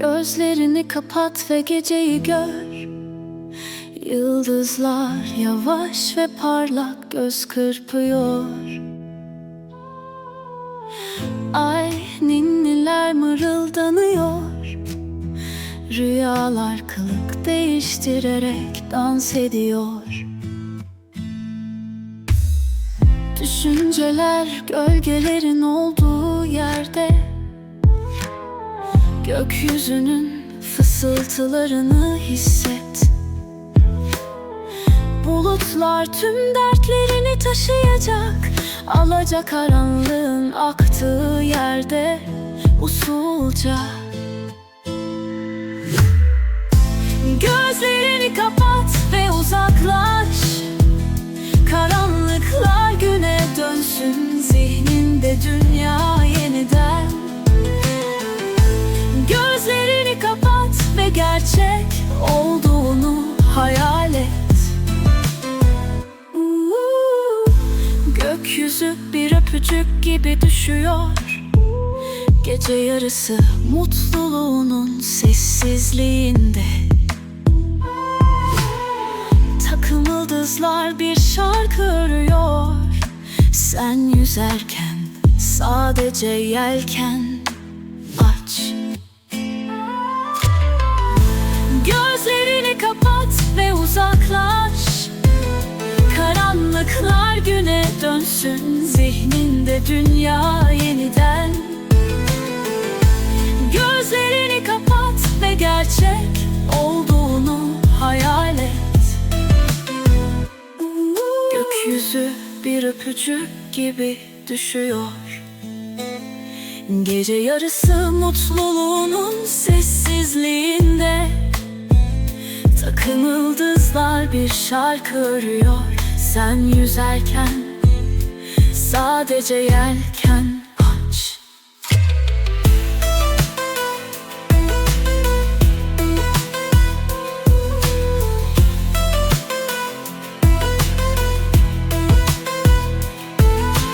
Gözlerini kapat ve geceyi gör. Yıldızlar yavaş ve parlak göz kırpıyor. Ay ninniler mırıldanıyor. Rüyalar kılık değiştirerek dans ediyor. Düşünceler gölgelerin olduğu yerde Gökyüzünün fısıltılarını hisset. Bulutlar tüm dertlerini taşıyacak. Alacak karanlığın aktığı yerde usulca gerçek olduğunu hayal et. Gökyüzü bir öpücük gibi düşüyor. Gece yarısı mutluluğunun sessizliğinde. Takım yıldızlar bir şarkı örüyor. Sen yüzerken sadece yelken aç Karanlıklar güne dönsün Zihninde dünya yeniden. Gözlerini kapat ve gerçek olduğunu hayal et. Gökyüzü bir öpücük gibi düşüyor. Gece yarısı mutluluğunun sessizliğinde. Takım yıldızlar bir şarkı örüyor Sen yüzerken sadece yelken aç.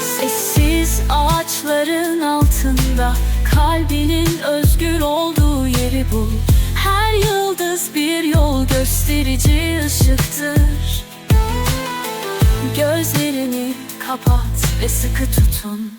Sessiz ağaçların altında Kalbinin özgür olduğu yeri bul. Her yıldız bir yol gösterici ışıktır Gözlerini kapat ve sıkı tutun